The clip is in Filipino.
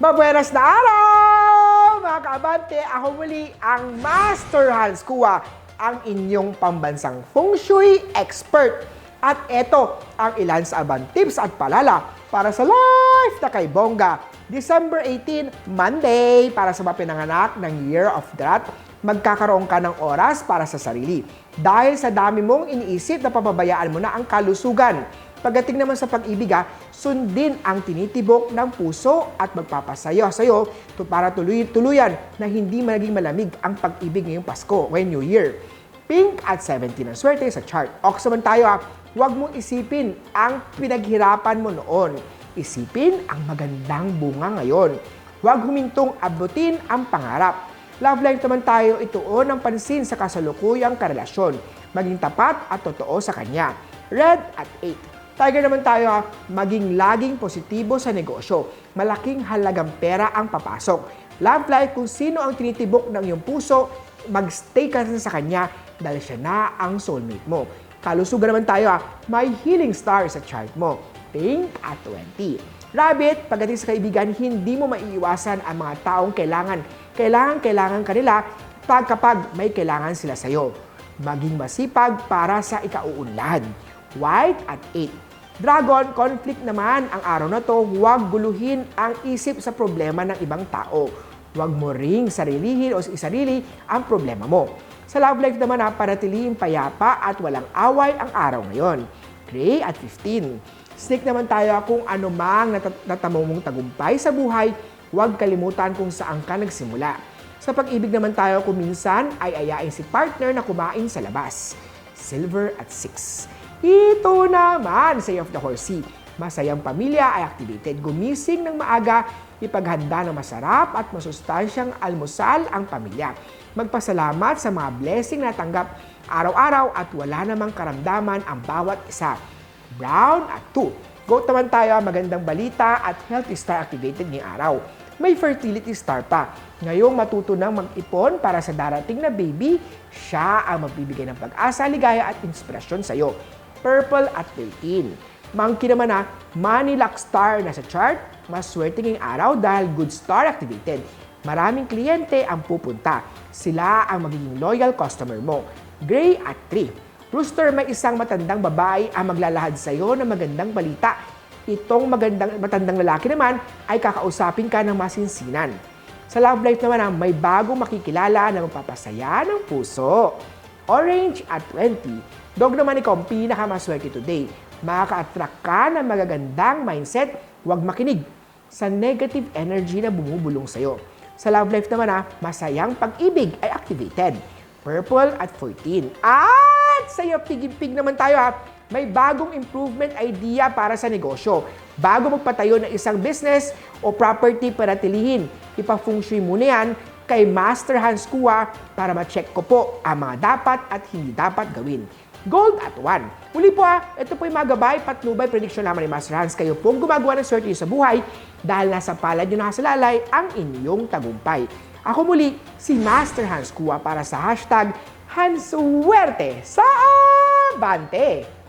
Mabuenas na araw! Mga kaabante, ako muli ang Master Hans Kua, ang inyong pambansang feng shui expert. At eto ang ilan sa abang tips at palala para sa life na kay Bongga. December 18, Monday, para sa mga pinanganak ng Year of the Rat, magkakaroon ka ng oras para sa sarili. Dahil sa dami mong iniisip na papabayaan mo na ang kalusugan. Pagdating naman sa pag-ibig, ah, sundin ang tinitibok ng puso at magpapasayo sa'yo para tuloy-tuluyan na hindi maging malamig ang pag-ibig ngayong Pasko, ngayong New Year. Pink at 17 ang swerte sa chart. Ox naman tayo ha, huwag mong isipin ang pinaghirapan mo noon. Isipin ang magandang bunga ngayon. Huwag humintong abutin ang pangarap. Love life naman tayo ituon ng pansin sa kasalukuyang karelasyon. Maging tapat at totoo sa kanya. Red at 8. Tiger naman tayo ha, maging laging positibo sa negosyo. Malaking halagang pera ang papasok. Love life kung sino ang tinitibok ng iyong puso, magstay ka sa kanya dahil siya na ang soulmate mo. Kalusugan naman tayo ha, may healing star sa chart mo. Pink at 20. Rabbit, pagdating sa kaibigan, hindi mo maiiwasan ang mga taong kailangan. Kailangan, kailangan kanila pag kapag may kailangan sila sa'yo. Maging masipag para sa ikauunlad. White at 8. Dragon, conflict naman ang araw na to, huwag guluhin ang isip sa problema ng ibang tao. Huwag mo ring sarilihin o isarili ang problema mo. Sa love life naman ha, panatilihin payapa at walang away ang araw ngayon. Gray at 15. Stick naman tayo kung ano mang nat- natamo mong tagumpay sa buhay, huwag kalimutan kung saan ka nagsimula. Sa pag-ibig naman tayo kung minsan ay ayain si partner na kumain sa labas. Silver at 6. Ito naman, say of the horsey. Masayang pamilya ay activated. Gumising ng maaga, ipaghanda ng masarap at masustansyang almusal ang pamilya. Magpasalamat sa mga blessing na tanggap araw-araw at wala namang karamdaman ang bawat isa. Brown at 2. Goat naman tayo, magandang balita at healthy star activated ngayong araw. May fertility star pa. Ngayong matuto nang mag-ipon para sa darating na baby, siya ang magbibigay ng pag-asa, ligaya at inspirasyon sa iyo. Purple at 13. Monkey naman na, money luck star na sa chart, mas swerte ngayong araw dahil good star activated. Maraming kliyente ang pupunta. Sila ang magiging loyal customer mo. Gray at 3. Rooster, may isang matandang babae ang maglalahad sa iyo ng magandang balita. Itong magandang matandang lalaki naman ay kakausapin ka ng masinsinan. Sa love life naman, ah, may bagong makikilala na magpapasaya ng puso. Orange at 20. Dog naman ikaw ang pinakamaswerte today. Makaka-attract ka ng magagandang mindset, huwag makinig sa negative energy na bumubulong sa'yo. Sa love life naman ha, masayang pag-ibig ay activated. Purple at 14. At sa iyo, pig-pig naman tayo ha, may bagong improvement idea para sa negosyo. Bago magpatayo ng isang business o property para tilihin, ipa-feng shui muna yan kay Master Hans Kua para ma-check ko po ang mga dapat at hindi dapat gawin. Gold at 1. Muli po ha, ito po yung mga gabay, patnubay, prediction naman ni Master Hans. Kayo pong gumagawa ng swerte sa buhay dahil nasa palad nyo nakasalalay ang inyong tagumpay. Ako muli, si Master Hans Kua para sa hashtag Hansuwerte sa Abante.